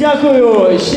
Дякую.